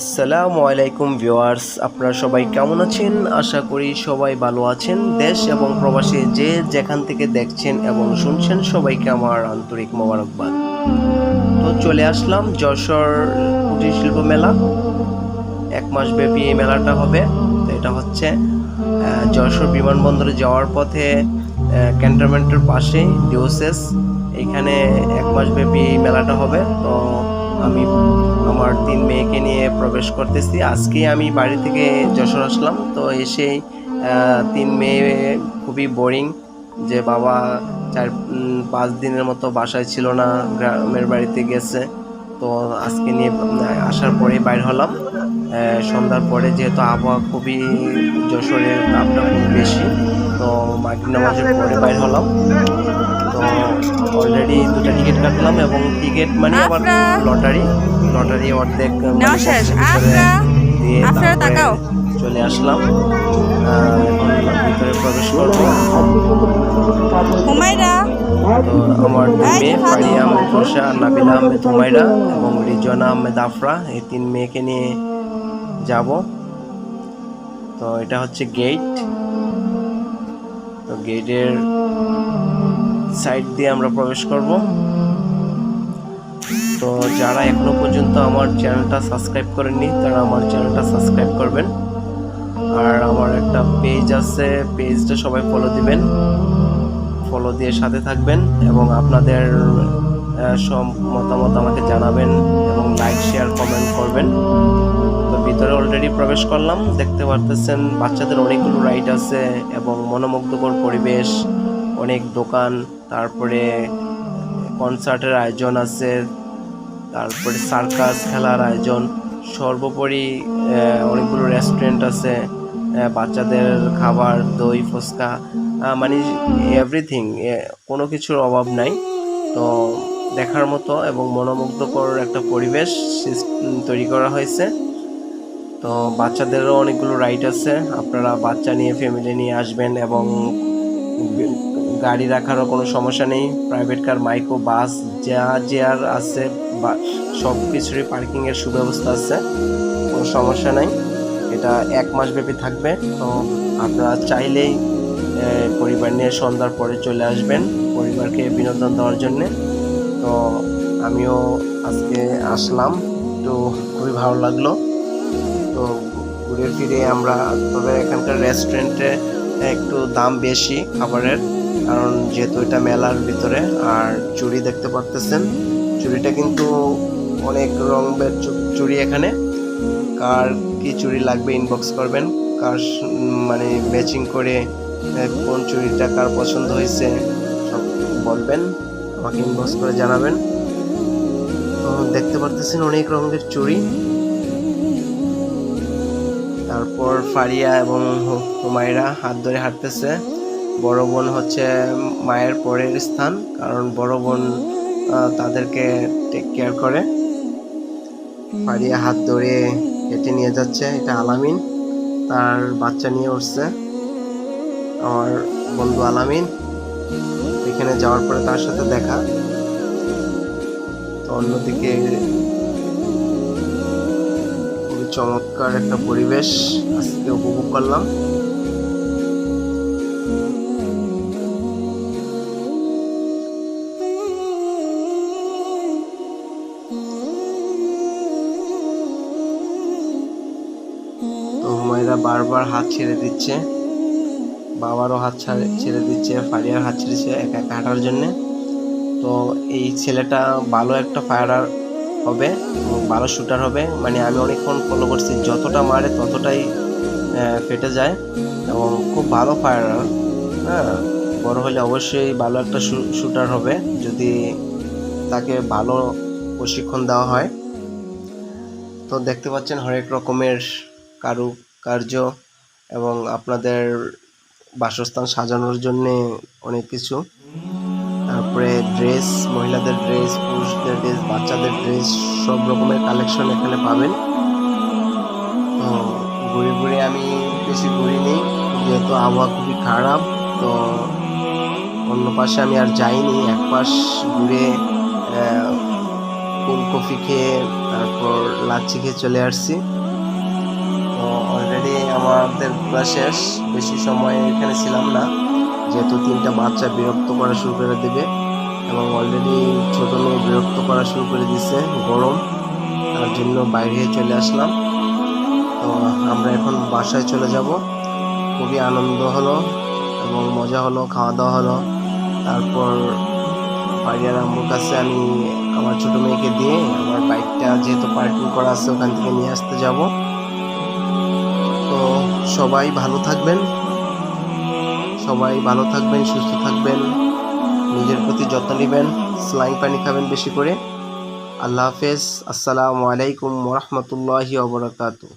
আসসালামু আলাইকুম ভিউয়ার্স, আপনারা সবাই কেমন আছেন? আশা করি সবাই ভালো আছেন। দেশ এবং প্রবাসী যে যেখান থেকে দেখছেন এবং শুনছেন সবাইকে আমার আন্তরিক মোবারকবাদ। তো চলে আসলাম যশোর কুটির শিল্প মেলা। এক মাস ব্যাপী এই মেলাটা হবে। তো এটা হচ্ছে যশোর বিমানবন্দরে যাওয়ার পথে ক্যান্টনমেন্টের পাশে, ডিওসেস। এইখানে এক মাস ব্যাপী মেলাটা হবে। তো আমি আমার তিন মেয়েকে নিয়ে প্রবেশ করতেছি। আজকে আমি বাড়ি থেকে যশোর আসলাম। তো এসেই তিন মেয়ে খুবই বোরিং যে বাবা চার পাঁচ দিনের মতো বাসায় ছিল না, গ্রামের বাড়িতে গেছে। তো আজকে নিয়ে আসার পরে বাইর হলাম। সন্ধ্যার পরে যেহেতু আবহাওয়া খুবই যশোরের তাপটা খুব বেশি, তো মাগরিব নামাজের পরে বাইর হলাম। অলরেডি দুটা টিকিট কাটলাম এবং টিকিট মানে আবার লটারি লটারি অর্ধেক। দিয়ে তাকাও। চলে আসলাম। এখন ভিতরে প্রবেশ করব। আমার মেয়ে ফারিয়া নাবিলা আহমেদ এবং রিজওয়ানা আহমেদ আফরা এই তিন মেয়েকে নিয়ে যাব। তো এটা হচ্ছে গেট তো গেটের সাইড দিয়ে আমরা প্রবেশ করব। তো যারা এখনও পর্যন্ত আমার চ্যানেলটা সাবস্ক্রাইব করেননি, তারা আমার চ্যানেলটা সাবস্ক্রাইব করবেন। আর আমার একটা পেজ আছে পেজটা সবাই ফলো দিবেন। ফলো দিয়ে সাথে থাকবেন এবং আপনাদের সব মতামত আমাকে জানাবেন এবং লাইক শেয়ার কমেন্ট করবেন। তো ভিতরে অলরেডি প্রবেশ করলাম। দেখতে পারতেছেন বাচ্চাদের অনেকগুলো রাইড আছে এবং মনোমুগ্ধকর পরিবেশ, অনেক দোকান। তারপরে কনসার্টের আয়োজন আছে, তারপরে সার্কাস খেলার আয়োজন, সর্বোপরি অনেকগুলো রেস্টুরেন্ট আছে বাচ্চাদের খাবার, দই, ফুচকা মানে এভরিথিং কোনো কিছুর অভাব নাই। তো দেখার মতো এবং মনোমুগ্ধকর একটা পরিবেশ তৈরি করা হয়েছে। তো বাচ্চাদেরও অনেকগুলো রাইড আছে, আপনারা বাচ্চা নিয়ে ফ্যামিলি নিয়ে আসবেন এবং গাড়ি রাখারও কোনো সমস্যা নেই। প্রাইভেট কার মাইক্রো বাস যা যে আর আছে, বা সব কিছুরই পার্কিংয়ের সুব্যবস্থা আছে, কোনো সমস্যা নাই। এটা এক মাস ব্যাপী থাকবে। তো আপনারা চাইলেই পরিবার নিয়ে সন্ধ্যার পরে চলে আসবেন পরিবারকে বিনোদন দেওয়ার জন্যে। তো আমিও আজকে আসলাম। তো খুবই ভালো লাগল। তো ঘুরে ফিরে আমরা, তবে এখানকার রেস্টুরেন্টে একটু দাম বেশি খাবারের, কারণ যেহেতু এটা মেলার ভিতরে, আর চুড়ি দেখতে পারতেছেন, চুড়িটা কিন্তু অনেক রঙের চুড়ি এখানে। কার কি চুড়ি লাগবে ইনবক্স করবেন, কার মানে ম্যাচিং করে কোন চুড়িটা কার পছন্দ হয়েছে, সব বলবেন, আমাকে ইনবক্স করে জানাবেন। তো দেখতে পারতেছেন অনেক রঙের চুড়ি। তারপর ফারিয়া এবং হুমায়রা হাত ধরে হাঁটতেছে। বড় বোন হচ্ছে মায়ের পরের স্থান, কারণ বড় বোন তাদেরকে টেক কেয়ার করে। ফারিয়া হাত ধরে হেঁটে নিয়ে যাচ্ছে, এটা আলামিন, তার বাচ্চা নিয়ে উঠছে। আমার বন্ধু আলামিন, এখানে যাওয়ার পরে তার সাথে দেখা। তো অন্যদিকে চমৎকার একটা পরিবেশ আজকে উপভোগ করলাম। তো বারবার হাত ছেড়ে দিচ্ছে। বাবারও হাত ছাড়ে- দিচ্ছে, ফারিয়ার হাত ছেড়েছে একা একা হাঁটার জন্যে। তো এই ছেলেটা ভালো একটা ফায়ারার হবে ভালো শুটার হবে। মানে আমি অনেকক্ষণ ফলো করছি, যতটা মারে ততটাই ফেটে যায় এবং খুব ভালো ফায়ারার হ্যাঁ বড় হলে অবশ্যই ভালো একটা শুটার হবে যদি তাকে ভালো প্রশিক্ষণ দেওয়া হয়। তো দেখতে পাচ্ছেন হরেক রকমের কারু, কার্য এবং আপনাদের বাসস্থান সাজানোর জন্যে অনেক কিছু। তারপরে ড্রেস মহিলাদের ড্রেস পুরুষদের ড্রেস বাচ্চাদের ড্রেস সব রকমের কালেকশন এখানে পাবেন। তো ঘুরে ঘুরে আমি বেশি ঘুরিনি যেহেতু আবহাওয়া খুবই খারাপ, তো অন্য পাশে আমি আর যাইনি, এক পাশ ঘুরে কফি খেয়ে তারপর লাচ্ছি খেয়ে চলে আসছি। তো অলরেডি আমাদের ঘোরা শেষ, বেশি সময় এখানে ছিলাম না। যেহেতু তিনটা বাচ্চা বিরক্ত করা শুরু করে দেবে এবং অলরেডি ছোটো মেয়ে বিরক্ত করা শুরু করে দিছে, গরম। তার জন্য বাইরে চলে আসলাম। তো আমরা এখন বাসায় চলে যাব। খুবই আনন্দ হলো এবং মজা হলো, খাওয়া দাওয়া হলো। তারপর পাড়িয়ার আম্মুর কাছে আমি আমার ছোট মেয়েকে দিয়ে আমার বাইকটা যেহেতু পার্কিং করা আছে, ওখান থেকে নিয়ে আসতে যাব। তো সবাই ভালো থাকবেন। সবাই ভালো থাকবেন, সুস্থ থাকবেন, নিজের প্রতি যত্ন নেবেন স্লাইন পানি খাবেন বেশি করে আল্লাহ হাফেজ, আসসালামু আলাইকুম রহমতুল্লাহি ওবরাকাতু